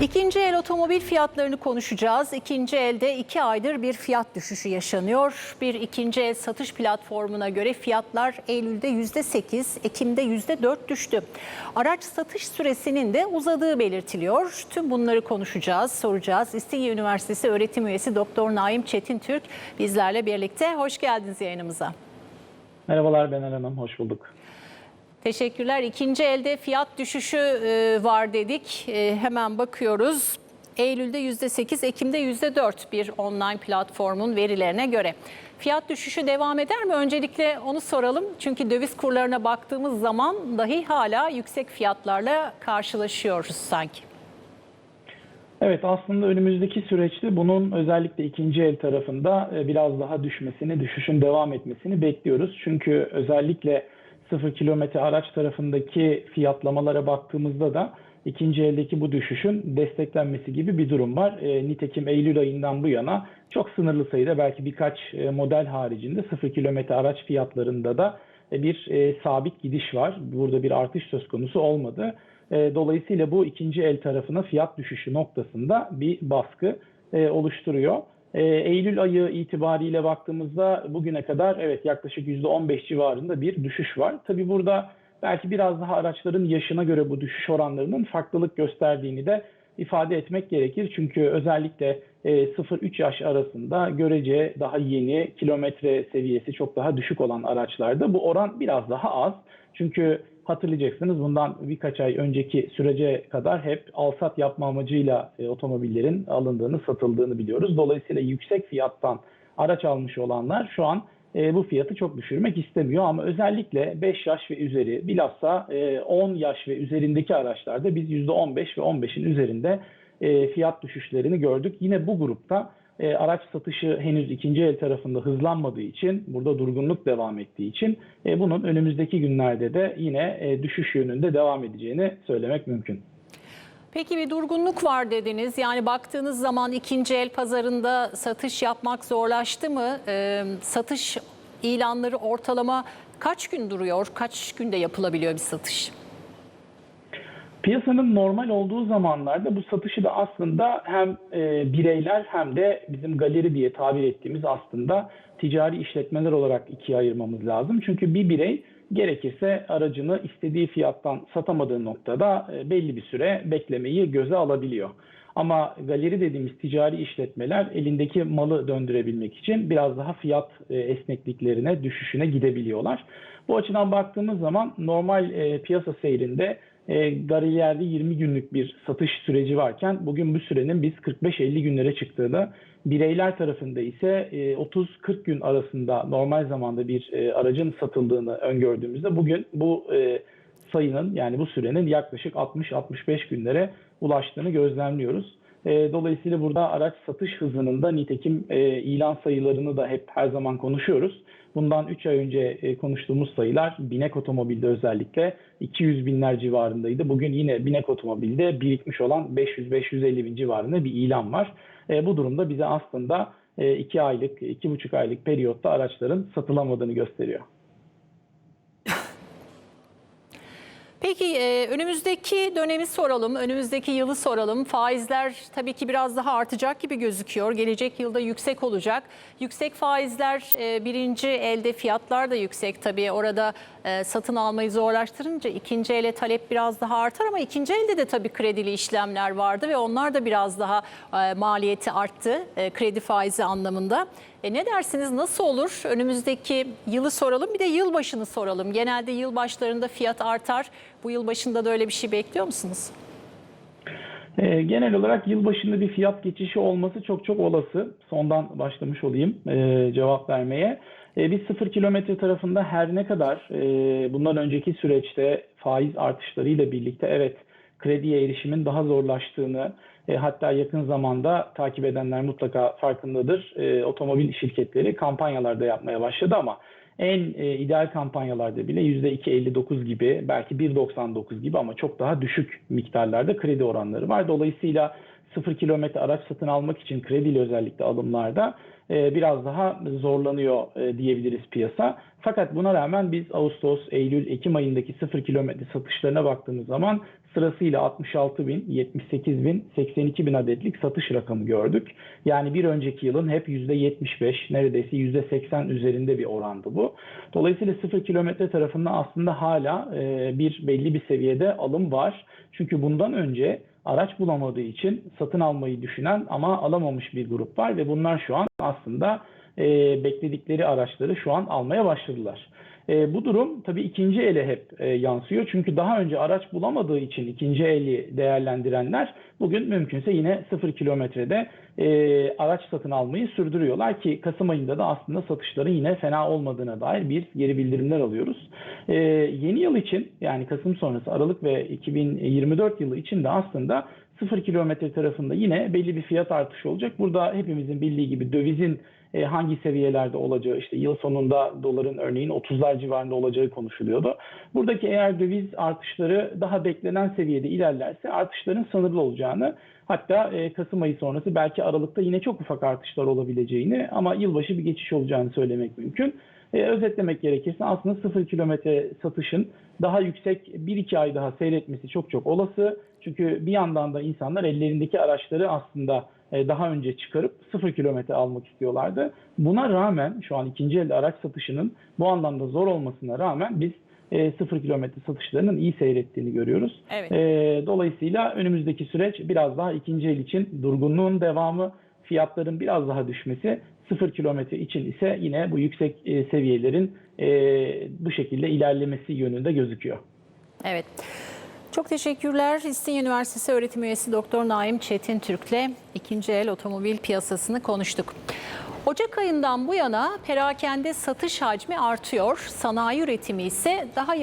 İkinci el otomobil fiyatlarını konuşacağız. İkinci elde iki aydır bir fiyat düşüşü yaşanıyor. Bir ikinci el satış platformuna göre fiyatlar Eylül'de %8, Ekim'de %4 düştü. Araç satış süresinin de uzadığı belirtiliyor. Tüm bunları konuşacağız, soracağız. İstinye Üniversitesi öğretim üyesi Doktor Naim Çetin Türk bizlerle birlikte. Hoş geldiniz yayınımıza. Merhabalar ben Hanım, hoş bulduk. Teşekkürler. İkinci elde fiyat düşüşü e, var dedik. E, Hemen bakıyoruz. Eylül'de %8, Ekim'de %4 bir online platformun verilerine göre. Fiyat düşüşü devam eder mi? Öncelikle onu soralım. Çünkü döviz kurlarına baktığımız zaman dahi hala yüksek fiyatlarla karşılaşıyoruz sanki. Evet aslında önümüzdeki süreçte bunun özellikle ikinci el tarafında e, biraz daha düşmesini, düşüşün devam etmesini bekliyoruz. Çünkü özellikle sıfır kilometre araç tarafındaki fiyatlamalara baktığımızda da ikinci eldeki bu düşüşün desteklenmesi gibi bir durum var. E, nitekim Eylül ayından bu yana çok sınırlı sayıda belki birkaç e, model haricinde sıfır kilometre araç fiyatlarında da e, bir e, sabit gidiş var. Burada bir artış söz konusu olmadı. E, Dolayısıyla bu ikinci el tarafına fiyat düşüşü noktasında bir baskı e, oluşturuyor. E, Eylül ayı itibariyle baktığımızda bugüne kadar evet yaklaşık %15 civarında bir düşüş var. Tabi burada belki biraz daha araçların yaşına göre bu düşüş oranlarının farklılık gösterdiğini de ifade etmek gerekir. Çünkü özellikle e, 0-3 yaş arasında görece daha yeni kilometre seviyesi çok daha düşük olan araçlarda bu oran biraz daha az. Çünkü hatırlayacaksınız bundan birkaç ay önceki sürece kadar hep alsat yapma amacıyla e, otomobillerin alındığını, satıldığını biliyoruz. Dolayısıyla yüksek fiyattan araç almış olanlar şu an e, bu fiyatı çok düşürmek istemiyor ama özellikle 5 yaş ve üzeri bilhassa e, 10 yaş ve üzerindeki araçlarda biz %15 ve 15'in üzerinde e, fiyat düşüşlerini gördük. Yine bu grupta e, araç satışı henüz ikinci el tarafında hızlanmadığı için, burada durgunluk devam ettiği için e, bunun önümüzdeki günlerde de yine e, düşüş yönünde devam edeceğini söylemek mümkün. Peki bir durgunluk var dediniz. Yani baktığınız zaman ikinci el pazarında satış yapmak zorlaştı mı? Ee, satış ilanları ortalama kaç gün duruyor? Kaç günde yapılabiliyor bir satış? Piyasanın normal olduğu zamanlarda bu satışı da aslında hem e, bireyler hem de bizim galeri diye tabir ettiğimiz aslında ticari işletmeler olarak ikiye ayırmamız lazım. Çünkü bir birey gerekirse aracını istediği fiyattan satamadığı noktada e, belli bir süre beklemeyi göze alabiliyor. Ama galeri dediğimiz ticari işletmeler elindeki malı döndürebilmek için biraz daha fiyat e, esnekliklerine, düşüşüne gidebiliyorlar. Bu açıdan baktığımız zaman normal e, piyasa seyrinde e, garilerde 20 günlük bir satış süreci varken bugün bu sürenin biz 45-50 günlere çıktığını, bireyler tarafında ise e, 30-40 gün arasında normal zamanda bir e, aracın satıldığını öngördüğümüzde bugün bu e, sayının yani bu sürenin yaklaşık 60-65 günlere ulaştığını gözlemliyoruz. E, Dolayısıyla burada araç satış hızının da nitekim e, ilan sayılarını da hep her zaman konuşuyoruz. Bundan 3 ay önce e, konuştuğumuz sayılar binek otomobilde özellikle 200 binler civarındaydı. Bugün yine binek otomobilde birikmiş olan 500-550 bin civarında bir ilan var. E, bu durumda bize aslında 2 aylık, 2,5 aylık periyotta araçların satılamadığını gösteriyor. Peki e, önümüzdeki dönemi soralım, önümüzdeki yılı soralım. Faizler tabii ki biraz daha artacak gibi gözüküyor. Gelecek yılda yüksek olacak. Yüksek faizler e, birinci elde fiyatlar da yüksek tabii. Orada e, satın almayı zorlaştırınca ikinci ele talep biraz daha artar ama ikinci elde de tabii kredili işlemler vardı ve onlar da biraz daha e, maliyeti arttı e, kredi faizi anlamında. E ne dersiniz nasıl olur? Önümüzdeki yılı soralım bir de yılbaşını soralım. Genelde yılbaşlarında fiyat artar. Bu yıl başında da öyle bir şey bekliyor musunuz? E, genel olarak yılbaşında bir fiyat geçişi olması çok çok olası. Sondan başlamış olayım e, cevap vermeye. E, biz sıfır kilometre tarafında her ne kadar e, bundan önceki süreçte faiz artışlarıyla birlikte evet krediye erişimin daha zorlaştığını e, hatta yakın zamanda takip edenler mutlaka farkındadır. E, otomobil şirketleri kampanyalarda yapmaya başladı ama en e, ideal kampanyalarda bile %2.59 gibi belki 1.99 gibi ama çok daha düşük miktarlarda kredi oranları var. Dolayısıyla 0 kilometre araç satın almak için krediyle özellikle alımlarda e, biraz daha zorlanıyor e, diyebiliriz piyasa. Fakat buna rağmen biz Ağustos, Eylül, Ekim ayındaki 0 kilometre satışlarına baktığımız zaman sırasıyla 66 bin, 78 bin, 82 bin adetlik satış rakamı gördük. Yani bir önceki yılın hep %75, neredeyse %80 üzerinde bir orandı bu. Dolayısıyla sıfır kilometre tarafında aslında hala e, bir belli bir seviyede alım var. Çünkü bundan önce araç bulamadığı için satın almayı düşünen ama alamamış bir grup var ve bunlar şu an aslında e, bekledikleri araçları şu an almaya başladılar. E, bu durum tabii ikinci ele hep e, yansıyor. Çünkü daha önce araç bulamadığı için ikinci eli değerlendirenler bugün mümkünse yine sıfır kilometrede e, araç satın almayı sürdürüyorlar ki Kasım ayında da aslında satışların yine fena olmadığına dair bir geri bildirimler alıyoruz. E, yeni yıl için yani Kasım sonrası Aralık ve 2024 yılı için de aslında sıfır kilometre tarafında yine belli bir fiyat artışı olacak. Burada hepimizin bildiği gibi dövizin e, hangi seviyelerde olacağı işte yıl sonunda doların örneğin 30'lar civarında olacağı konuşuluyordu. Buradaki eğer döviz artışları daha beklenen seviyede ilerlerse artışların sınırlı olacağını hatta e, Kasım ayı sonrası belki Aralık'ta yine çok ufak artışlar olabileceğini ama yılbaşı bir geçiş olacağını söylemek mümkün. E, özetlemek gerekirse aslında sıfır kilometre satışın daha yüksek 1-2 ay daha seyretmesi çok çok olası. Çünkü bir yandan da insanlar ellerindeki araçları aslında daha önce çıkarıp sıfır kilometre almak istiyorlardı. Buna rağmen şu an ikinci elde araç satışının bu anlamda zor olmasına rağmen biz e, sıfır kilometre satışlarının iyi seyrettiğini görüyoruz. Evet. E, dolayısıyla önümüzdeki süreç biraz daha ikinci el için durgunluğun devamı, fiyatların biraz daha düşmesi, sıfır kilometre için ise yine bu yüksek e, seviyelerin e, bu şekilde ilerlemesi yönünde gözüküyor. Evet. Çok teşekkürler. İstinye Üniversitesi öğretim üyesi Doktor Naim Çetin Türk'le ikinci el otomobil piyasasını konuştuk. Ocak ayından bu yana perakende satış hacmi artıyor. Sanayi üretimi ise daha